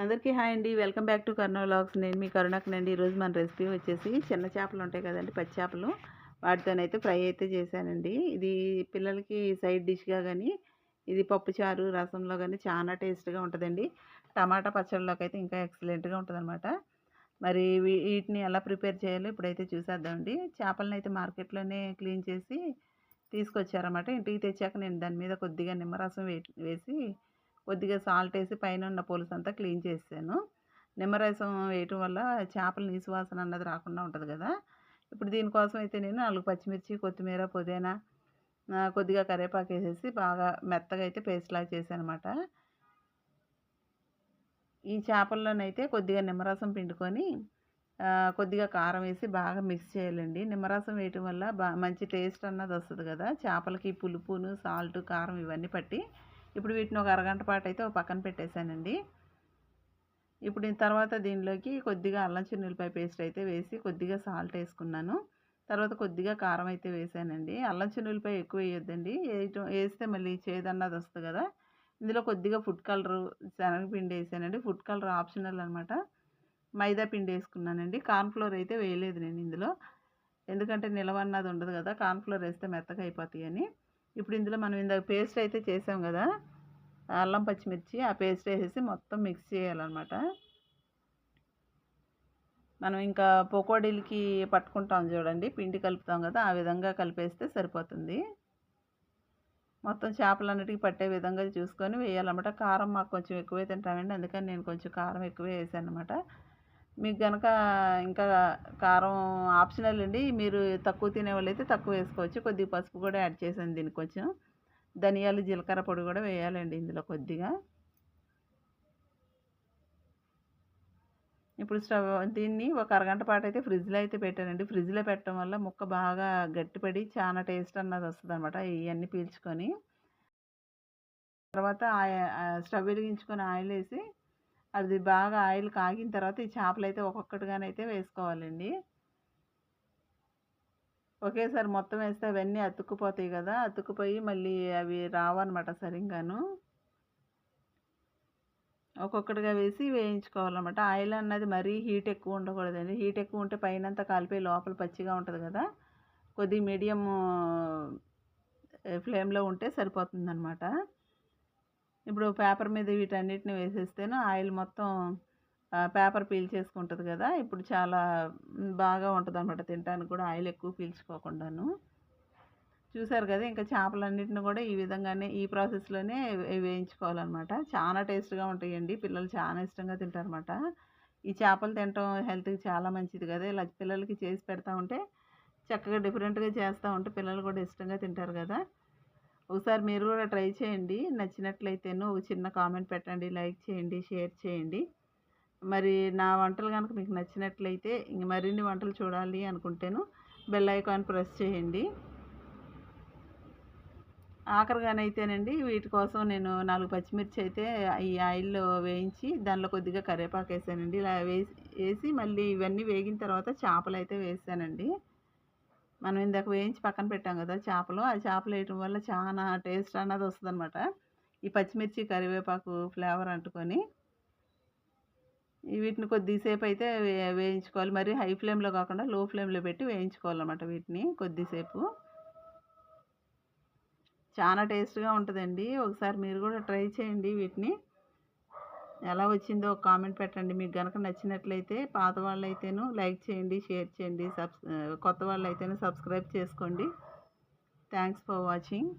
అందరికీ హాయ్ అండి. Welcome back to Karna vlogs. నేను మీ కరుణాకనండి ఈరోజు మన రెసిపీ వచ్చేసి చిన్న చేపలు ఉంటాయి కదండి పచ్చి చేపలు. వాటితోనైతే ఫ్రై అయితే చేశానండి. ఇది పిల్లలకి సైడ్ డిష్గా కానీ ఇది పప్పుచారు రసంలో కానీ చాలా టేస్ట్గా ఉంటుందండి. టమాటా పచ్చడిలోకి అయితే ఇంకా ఎక్సలెంట్గా ఉంటుందన్నమాట. మరి వీటిని ఎలా ప్రిపేర్ చేయాలో ఇప్పుడైతే చూసేద్దామండి చేపలను అయితే మార్కెట్లోనే క్లీన్ చేసి తీసుకొచ్చారన్నమాట. ఇంటికి తెచ్చాక నేను దాని మీద కొద్దిగా నిమ్మరసం వేసి కొద్దిగా సాల్ట్ వేసి పైన ఉన్న పులుసు అంతా క్లీన్ చేసాను నిమ్మరసం వేయటం వల్ల చేపల నీసు వాసన అన్నది రాకుండా ఉంటుంది కదా. ఇప్పుడు దీనికోసం అయితే నేను నాలుగు పచ్చిమిర్చి కొత్తిమీర పుదీనా కొద్దిగా కరివేపాకు వేసేసి బాగా మెత్తగా అయితే పేస్ట్లా చేశానమాట. అనమాట ఈ చేపల్లోనైతే కొద్దిగా నిమ్మరసం పిండుకొని కొద్దిగా కారం వేసి బాగా మిక్స్ చేయాలండి. నిమ్మరసం వేయటం వల్ల బా మంచి టేస్ట్ అన్నది వస్తుంది కదా. చేపలకి పులుపును సాల్ట్ కారం ఇవన్నీ పట్టి ఇప్పుడు వీటిని ఒక అరగంట పాటు అయితే ఒక పక్కన పెట్టేశానండి. ఇప్పుడు తర్వాత దీనిలోకి కొద్దిగా అల్లం చిన్నులపై పేస్ట్ అయితే వేసి కొద్దిగా సాల్ట్ వేసుకున్నాను. తర్వాత కొద్దిగా కారం అయితే వేసానండి. అల్లం చిన్నులపై ఎక్కువ వేయొద్దండి. వేయటం వేస్తే మళ్ళీ చేదన్నది వస్తుంది కదా. ఇందులో కొద్దిగా ఫుడ్ కలరు శనగపిండి వేసానండి. ఫుడ్ కలర్ ఆప్షనల్ అనమాట మైదా పిండి వేసుకున్నానండి. కార్న్ఫ్లోర్ అయితే వేయలేదు నేను ఇందులో. ఎందుకంటే నిలవ అన్నది ఉండదు కదా. కార్న్ఫ్లోర్ వేస్తే మెత్తగా అయిపోతాయి అని ఇప్పుడు ఇందులో మనం ఇందాక పేస్ట్ అయితే చేసాం కదా అల్లం పచ్చిమిర్చి ఆ పేస్ట్ వేసేసి మొత్తం మిక్స్ చేయాలన్నమాట. మనం ఇంకా పకోడీలకి పట్టుకుంటాం చూడండి పిండి కలుపుతాం కదా ఆ విధంగా కలిపేస్తే సరిపోతుంది. మొత్తం చేపలన్నిటికీ పట్టే విధంగా చూసుకొని వేయాలన్నమాట. కారం మాకు కొంచెం ఎక్కువే తింటామండి అందుకని నేను కొంచెం కారం ఎక్కువే వేసాను అనమాట మీకు కనుక ఇంకా కారం ఆప్షనల్ అండి. మీరు తక్కువ తినే వాళ్ళైతే తక్కువ వేసుకోవచ్చు. కొద్దిగా పసుపు కూడా యాడ్ చేశాను దీనికి కొంచెం. ధనియాలు జీలకర్ర పొడి కూడా వేయాలండి ఇందులో కొద్దిగా. ఇప్పుడు స్టవ్ దీన్ని ఒక అరగంట పాటు అయితే ఫ్రిడ్జ్లో అయితే పెట్టానండి. ఫ్రిడ్జ్లో పెట్టడం వల్ల ముక్క బాగా గట్టిపడి చాలా టేస్ట్ అన్నది వస్తుంది అనమాట ఇవన్నీ పీల్చుకొని. తర్వాత ఆ స్టవ్ వెలిగించుకొని ఆయిల్ వేసి అది బాగా ఆయిల్ కాగిన తర్వాత ఈ చేపలు అయితే ఒక్కొక్కటిగానైతే వేసుకోవాలండి. ఒకేసారి మొత్తం వేస్తే అవన్నీ అతుక్కుపోతాయి కదా అతుక్కుపోయి మళ్ళీ అవి రావన్నమాట సరిగ్గాను. ఒక్కొక్కటిగా వేసి వేయించుకోవాలన్నమాట. ఆయిల్ అన్నది మరీ హీట్ ఎక్కువ ఉండకూడదండి. హీట్ ఎక్కువ ఉంటే పైన కాలిపోయి లోపల పచ్చిగా ఉంటుంది కదా కొద్ది మీడియం ఫ్లేమ్లో ఉంటే సరిపోతుందన్నమాట. ఇప్పుడు పేపర్ మీద వీటన్నిటిని వేసేస్తేను ఆయిల్ మొత్తం పేపర్ పీల్చేసుకుంటుంది కదా ఇప్పుడు చాలా బాగా ఉంటుంది అనమాట తినడానికి కూడా ఆయిల్ ఎక్కువ పీల్చుకోకుండాను. చూసారు కదా ఇంకా చేపలన్నిటిని కూడా ఈ విధంగానే ఈ ప్రాసెస్లోనే వే- వేయించుకోవాలన్నమాట. చాలా టేస్ట్గా ఉంటాయండి పిల్లలు చాలా ఇష్టంగా తింటారన్నమాట. ఈ చేపలు తినటం హెల్త్కి చాలా మంచిది కదా ఇలా పిల్లలకి చేసి పెడతా ఉంటే చక్కగా డిఫరెంట్గా చేస్తూ ఉంటే పిల్లలు కూడా ఇష్టంగా తింటారు కదా. ఒకసారి మీరు కూడా ట్రై చేయండి. నచ్చినట్లయితేను ఒక చిన్న కామెంట్ పెట్టండి లైక్ చేయండి షేర్ చేయండి. మరి నా వంటలు కనుక మీకు నచ్చినట్లయితే ఇంక మరిన్ని వంటలు చూడాలి అనుకుంటేను బెల్ ఐకాన్ ప్రెస్ చేయండి. ఆఖరిగానైతేనండి వీటి కోసం నేను నాలుగు పచ్చిమిర్చి అయితే ఈ ఆయిల్లో వేయించి దానిలో కొద్దిగా కరివేపాకు వేసానండి. ఇలా వేసి వేసి మళ్ళీ ఇవన్నీ వేగిన తర్వాత చేపలు అయితే వేసానండి. మనం ఇందాక వేయించి పక్కన పెట్టాం కదా చేపలు ఆ చేపలు వేయటం వల్ల చాలా టేస్ట్ అన్నది వస్తుంది ఈ పచ్చిమిర్చి కరివేపాకు ఫ్లేవర్ అంటుకొని వీటిని కొద్దిసేపు అయితే వే వేయించుకోవాలి. మరి హై ఫ్లేమ్లో కాకుండా లో ఫ్లేమ్లో పెట్టి వేయించుకోవాలన్నమాట వీటిని కొద్దిసేపు. చాలా టేస్ట్గా ఉంటుందండి. ఒకసారి మీరు కూడా ట్రై చేయండి వీటిని. ఎలా వచ్చిందో ఒక కామెంట్ పెట్టండి. మీకు కనుక నచ్చినట్లయితే పాత వాళ్ళైతేను లైక్ చేయండి షేర్ చేయండి సబ్స్ కొత్త వాళ్ళు అయితేనే సబ్స్క్రైబ్ చేసుకోండి. Thanks for watching.